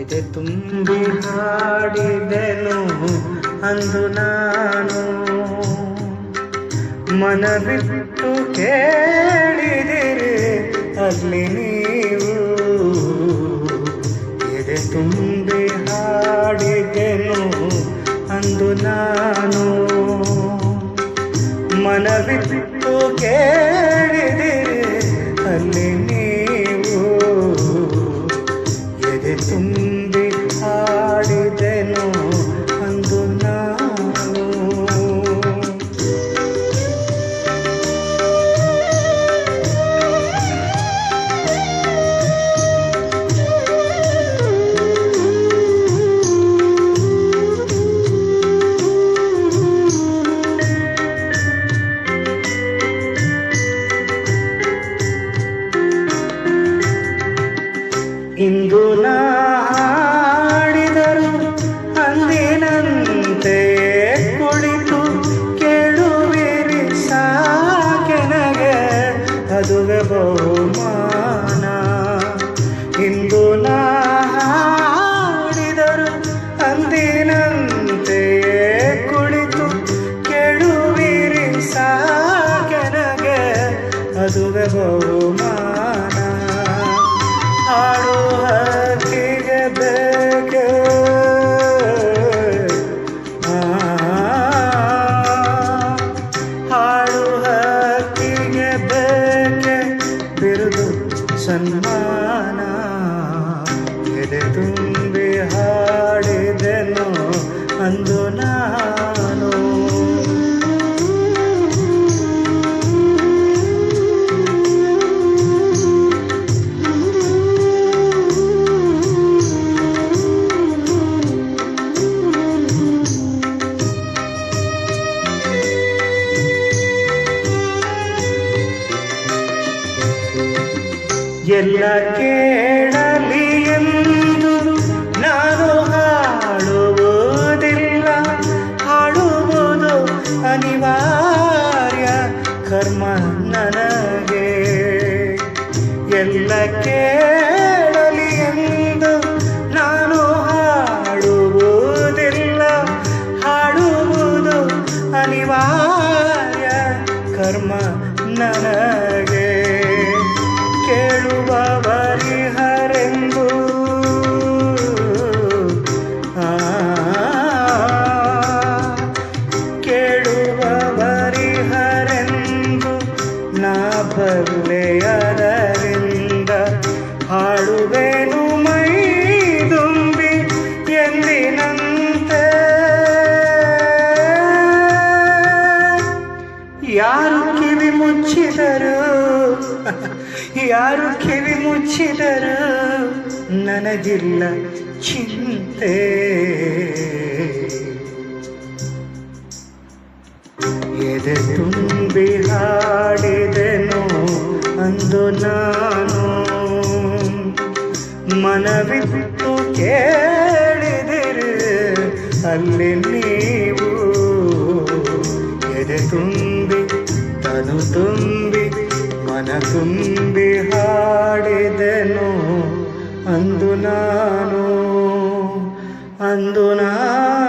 ಎದೆ ತುಂಬಿ ಹಾಡಿದೆನು ಅಂದು ನಾನು. ಮನವಿಟ್ಟು ಕೇಳಿದಿರಿ ಅಲ್ಲಿ ನೀವು. ಎದೆ ತುಂಬಿ ಹಾಡಿದೆನು ಅಂದು ನಾನು. ಮನವಿಟ್ಟು ಕೇಳಿದಿರಿ ಅಲ್ಲಿ ಎದೆ ಅದುವೆ ಬಹುಮಾನ ಇಂದು ನಾ ಹಾಡಿದರು ಅಂದಿನಂತೆ ಕುಳಿತು ಕೇಳುವಿರಿ ಸಾಕೆನಗೆ ಅದುವೆ ಬಹುಮಾನ ಹಾಡು ಬಿರುದು ಸನ್ಮಾನ. ಎದೆ ತುಂಬಿ ಹಾಡಿದೆನು ಅಂದು ಎಲ್ಲ ಕೇಳಲಿ ಎಂದು ನಾನು ಹಾಡುವುದಿಲ್ಲ ಹಾಡುವುದು ಅನಿವಾರ್ಯ, ಕರ್ಮ ನನಗೆ. ಎಲ್ಲ ಕೇಳಲಿ ಎಂದು ನಾನು ಹಾಡುವುದಿಲ್ಲ ಹಾಡುವುದು ಅನಿವಾರ್ಯ, ಕರ್ಮ ನನಗೆ. ಕೇಳುವವರಿಹರೆಂದು ನಾ ಹಾಡುವೆನು ಯಾರು ಕಿವಿ ಮುಚ್ಚಿದರು ನನಗಿಲ್ಲ ಚಿಂತೆ. ಎದೆ ತುಂಬಿ ಹಾಡಿದೆನು ಅಂದು ನಾನು. ಮನವಿತ್ತು ಕೇಳಿದಿರು ಅಲ್ಲಿ ನೀವು. ಎದೆ ತುಂಬಿ, ತನು ತುಂಬಿ, ಮನ ತುಂಬಿ. ಹಾಡಿದೆನು ಅಂದು ನಾನು ಅಂದು ನಾನು